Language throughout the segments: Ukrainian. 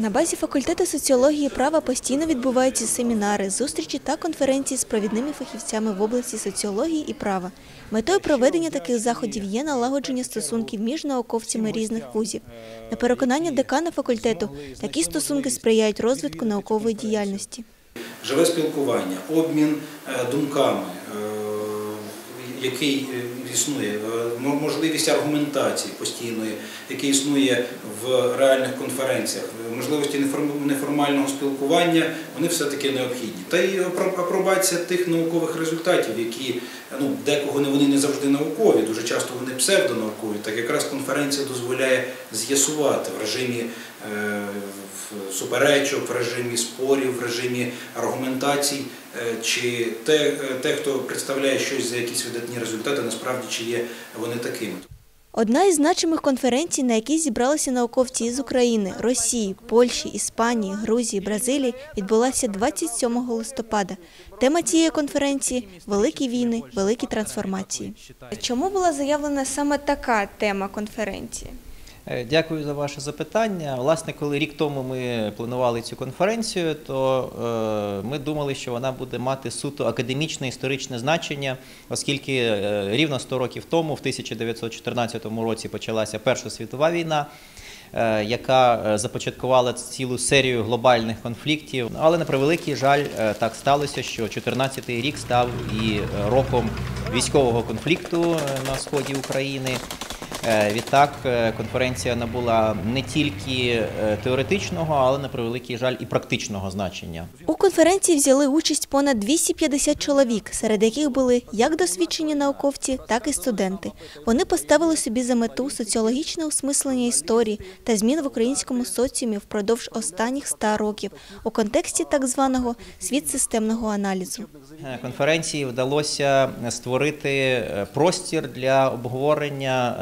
На базі факультету соціології права постійно відбуваються семінари, зустрічі та конференції з провідними фахівцями в області соціології і права. Метою проведення таких заходів є налагодження стосунків між науковцями різних вузів. На переконання декана факультету, такі стосунки сприяють розвитку наукової діяльності. живе спілкування, обмін е, думками, який е, існує, е, можливість аргументації постійної, який існує в реальних конференціях, е, можливості неформ- неформального спілкування, вони все-таки необхідні. Та й апро- апробація тих наукових результатів, які ну, декого вони не завжди наукові, дуже часто вони псевдонаукові. Так якраз конференція дозволяє з'ясувати в режимі суперечок, в режимі спорів, в режимі аргументацій, е, чи те, е, те, хто представляє щось за якісь видатні результати, насправді чи є вони такими. Одна із значимих конференцій, на якій зібралися науковці із України, Росії, Польщі, Іспанії, Грузії, Бразилії, відбулася 27 листопада. Тема цієї конференції великі війни, великі трансформації. Чому була заявлена саме така тема конференції? Е, Дякую за ваше запитання. Власне, коли рік тому ми планували цю конференцію, то е, ми думали, що вона буде мати суто академічне історичне значення, оскільки е, рівно 100 років тому, в 1914 році, почалася Перша світова війна. Яка започаткувала цілу серію глобальних конфліктів, але на превеликий жаль, так сталося, що 14-й рік став і роком військового конфлікту на сході України. Е, Відтак е, конференція набула не тільки е, теоретичного, але на превеликий жаль і практичного значення. У конференції взяли участь понад 250 чоловік, серед яких були як досвідчені науковці, так і студенти. Вони поставили собі за мету соціологічне осмислення історії та змін в українському соціумі впродовж останніх 100 років у контексті так званого світ-системного аналізу. Е, Конференції вдалося створити простір для обговорення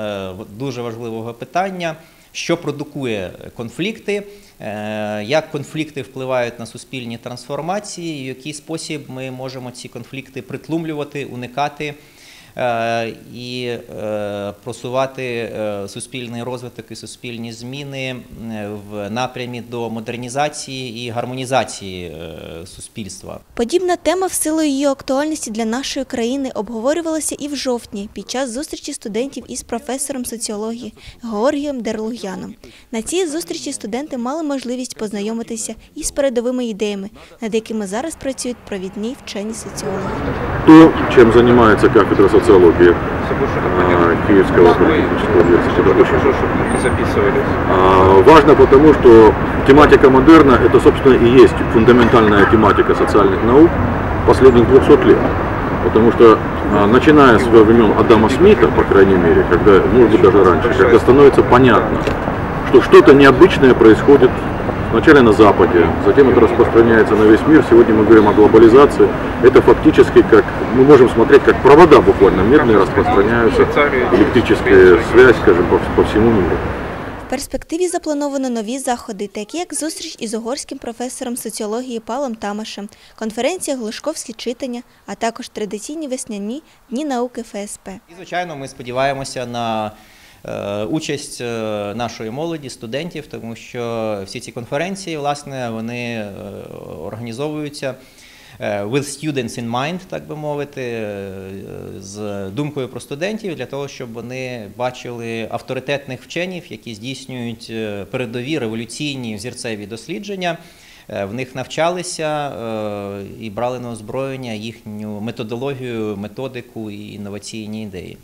дуже важливого питання, що продукує конфлікти, е, як конфлікти впливають на суспільні трансформації, і в який спосіб ми можемо ці конфлікти притлумлювати, уникати. Е, І е, просувати е, суспільний розвиток і суспільні зміни в напрямі до модернізації і гармонізації суспільства. Подібна тема в силу її актуальності для нашої країни обговорювалася і в жовтні під час зустрічі студентів із професором соціології Георгієм Дерлугяном. На цій зустрічі студенти мали можливість познайомитися із передовими ідеями, над якими зараз працюють провідні вчені соціологи. То, чем занимается кафедра социологии Киевского политехнического университета. Важно потому, что тематика модерна – это, собственно, и есть фундаментальная тематика социальных наук последних 200 лет. Потому что, а, начиная с времен Адама Смита, по крайней мере, когда, может быть, даже раньше, когда становится понятно, что что-то необычное происходит вначале на Западе, затем это распространяется на весь мир. Сегодня мы говорим о глобализации. Это фактически как, мы можем смотреть, как провода буквально медные распространяются, электрическая связь, скажем, по, по всему миру. В перспективі заплановано нові заходи, такі як зустріч із угорським професором соціології Палом Тамашем, конференція Глушковські читання, а також традиційні весняні дні науки ФСП. І, звичайно, ми сподіваємося на е, участь е, нашої молоді, студентів, тому що всі ці конференції, власне, вони е, організовуються е, with students in mind, так би мовити, е, з думкою про студентів для того, щоб вони бачили авторитетних вченів, які здійснюють е, передові революційні взірцеві дослідження. Е, В них навчалися е, і брали на озброєння їхню методологію, методику і інноваційні ідеї.